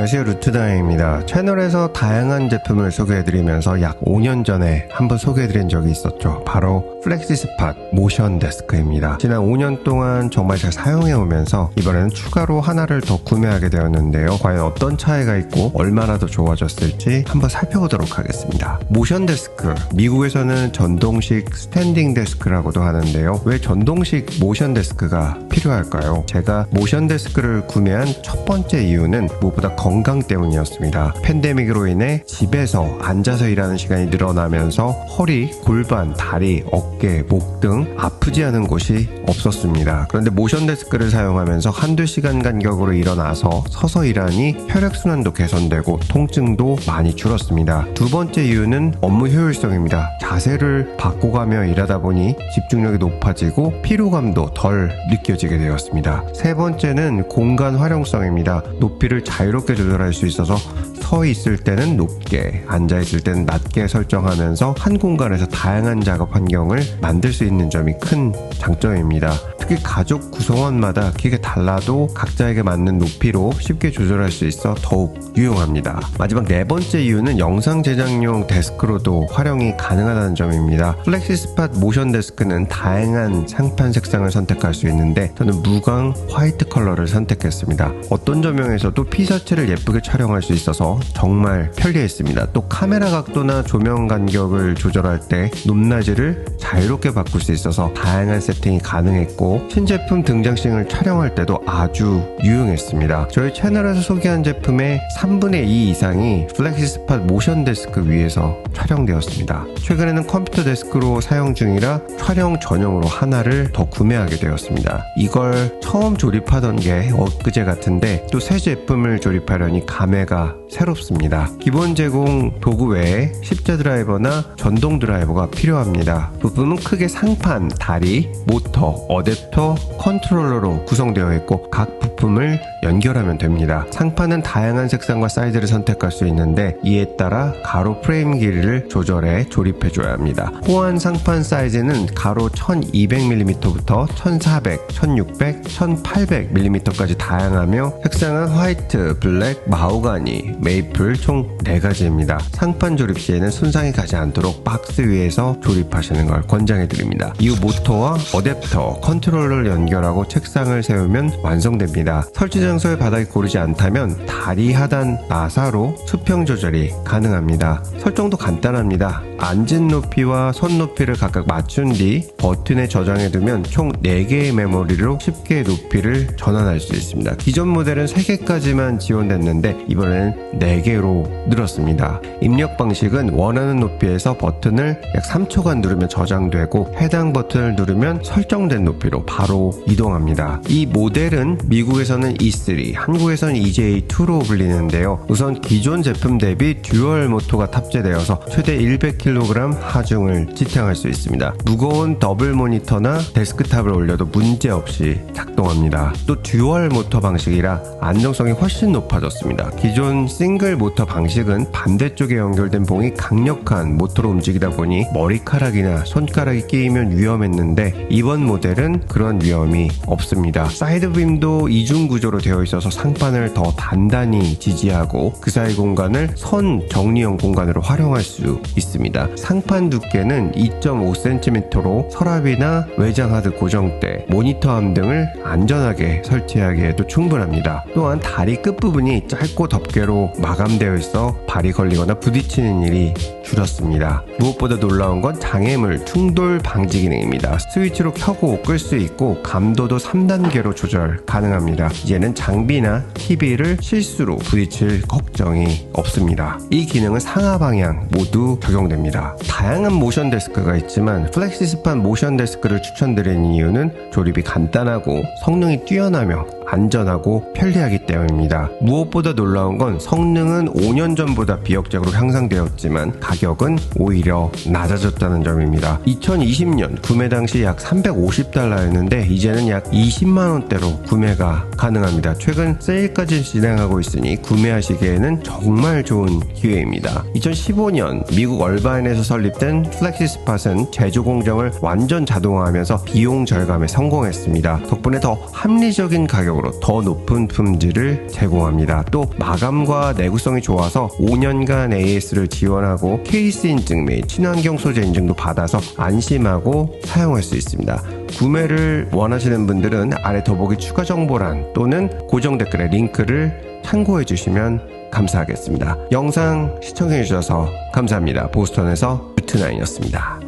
안녕하세요. 루트다입니다. 채널에서 다양한 제품을 소개해드리면서 약 5년 전에 한번 소개해드린 적이 있었죠. 바로 플렉시 스팟 모션 데스크입니다. 지난 5년 동안 정말 잘 사용해오면서 이번에는 추가로 하나를 더 구매하게 되었는데요. 과연 어떤 차이가 있고 얼마나 더 좋아졌을지 한번 살펴보도록 하겠습니다. 모션 데스크. 미국에서는 전동식 스탠딩 데스크라고도 하는데요. 왜 전동식 모션 데스크가 필요할까요? 제가 모션 데스크를 구매한 첫 번째 이유는 무엇보다 건강 때문이었습니다. 팬데믹으로 인해 집에서 앉아서 일하는 시간이 늘어나면서 허리, 골반, 다리, 어깨, 목 등 아프지 않은 곳이 없었습니다. 그런데 모션 데스크를 사용하면서 한두 시간 간격으로 일어나서 서서 일하니 혈액순환도 개선되고 통증도 많이 줄었습니다. 두 번째 이유는 업무 효율성입니다. 자세를 바꿔가며 일하다 보니 집중력이 높아지고 피로감도 덜 느껴지게 되었습니다. 세 번째는 공간 활용성입니다. 높이를 자유롭게 조절할 수 있어서 서 있을 때는 높게, 앉아 있을 때는 낮게 설정하면서 한 공간에서 다양한 작업 환경을 만들 수 있는 점이 큰 장점입니다. 특히 가족 구성원마다 기계 달라도 각자에게 맞는 높이로 쉽게 조절할 수 있어 더욱 유용합니다. 마지막 네 번째 이유는 영상 제작용 데스크로도 활용이 가능하다는 점입니다. 플렉시 스팟 모션 데스크는 다양한 상판 색상을 선택할 수 있는데 저는 무광 화이트 컬러를 선택했습니다. 어떤 조명에서도 피사체를 예쁘게 촬영할 수 있어서 정말 편리했습니다. 또 카메라 각도나 조명 간격을 조절할 때 높낮이를 자유롭게 바꿀 수 있어서 다양한 세팅이 가능했고 신제품 등장식을 촬영할 때도 아주 유용했습니다. 저희 채널에서 소개한 제품의 3분의 2 이상이 플렉시스팟 모션 데스크 위에서 촬영되었습니다. 최근에는 컴퓨터 데스크로 사용 중이라 촬영 전용으로 하나를 더 구매하게 되었습니다. 이걸 처음 조립하던 게 엊그제 같은데 또 새 제품을 조립하려니 감회가 새롭습니다. 기본 제공 도구 외에 십자 드라이버나 전동 드라이버가 필요합니다. 부품은 크게 상판, 다리, 모터, 어댑터, 컨트롤러로 구성되어 있고 각 부품을 연결하면 됩니다. 상판은 다양한 색상과 사이즈를 선택할 수 있는데 이에 따라 가로 프레임 길이를 조절해 조립해줘야 합니다. 호환 상판 사이즈는 가로 1200mm부터 1400, 1600, 1800mm까지 다양하며 색상은 화이트, 블랙, 마호가니, 메이플 총 4가지입니다. 상판 조립 시에는 손상이 가지 않도록 박스 위에서 조립하시는 걸 권장해드립니다. 이후 모터와 어댑터, 컨트롤러를 연결하고 책상을 세우면 완성됩니다. 설치 장소의 바닥이 고르지 않다면 다리 하단 나사로 수평 조절이 가능합니다. 설정도 간단합니다. 앉은 높이와 손 높이를 각각 맞춘 뒤 버튼에 저장해두면 총 4개의 메모리로 쉽게 높이를 전환할 수 있습니다. 기존 모델은 3개까지만 지원됐는데 이번에는 4개로 늘었습니다. 입력 방식은 원하는 높이에서 버튼을 약 3초간 누르면 저장되고 해당 버튼을 누르면 설정된 높이로 바로 이동합니다. 이 모델은 미국에서는 E3, 한국에서는 EJ2로 불리는데요. 우선 기존 제품 대비 듀얼 모터가 탑재되어서 최대 100kg 하중을 지탱할 수 있습니다. 무거운 더블 모니터나 데스크탑을 올려도 문제없이 작동합니다. 또 듀얼 모터 방식이라 안정성이 훨씬 높아졌습니다. 기존 싱글 모터 방식은 반대쪽에 연결된 봉이 강력한 모터로 움직이다 보니 머리카락이나 손가락이 끼이면 위험했는데 이번 모델은 그런 위험이 없습니다. 사이드빔도 이중 구조로 되어 있어서 상판을 더 단단히 지지하고 그 사이 공간을 선 정리형 공간으로 활용할 수 있습니다. 상판 두께는 2.5cm로 서랍이나 외장 하드 고정 대, 모니터암 등을 안전하게 설치하기에도 충분합니다. 또한 다리 끝부분이 짧고 덮개로 마감되어 있어 발이 걸리거나 부딪히는 일이 줄었습니다. 무엇보다 놀라운 건 장애물 충돌 방지 기능입니다. 스위치로 켜고 끌 수 있고 감도도 3단계로 조절 가능합니다. 이제는 장비나 TV를 실수로 부딪힐 걱정이 없습니다. 이 기능은 상하 방향 모두 적용됩니다. 다양한 모션 데스크가 있지만 플렉시스판 모션 데스크를 추천드리는 이유는 조립이 간단하고 성능이 뛰어나며 안전하고 편리하기 때문입니다. 무엇보다 놀라운 건 성능은 5년 전보다 비역적으로 향상되었지만 가격은 오히려 낮아졌다는 점입니다. 2020년 구매 당시 약 350달러였는데 이제는 약 20만원대로 구매가 가능합니다. 최근 세일까지 진행하고 있으니 구매하시기에는 정말 좋은 기회입니다. 2015년 미국 얼바인 디자인에서 설립된 플렉시스팟은 제조 공정을 완전 자동화하면서 비용 절감에 성공했습니다. 덕분에 더 합리적인 가격 으로 더 높은 품질을 제공합니다. 또 마감과 내구성이 좋아서 5년간 AS를 지원하고 케이스 인증 및 친환경 소재 인증도 받아서 안심하고 사용할 수 있습니다. 구매를 원하시는 분들은 아래 더보기 추가 정보란 또는 고정 댓글에 링크를 참고해 주시면 감사하겠습니다. 영상 시청해 주셔서 감사합니다. 보스턴에서 유트나인이었습니다.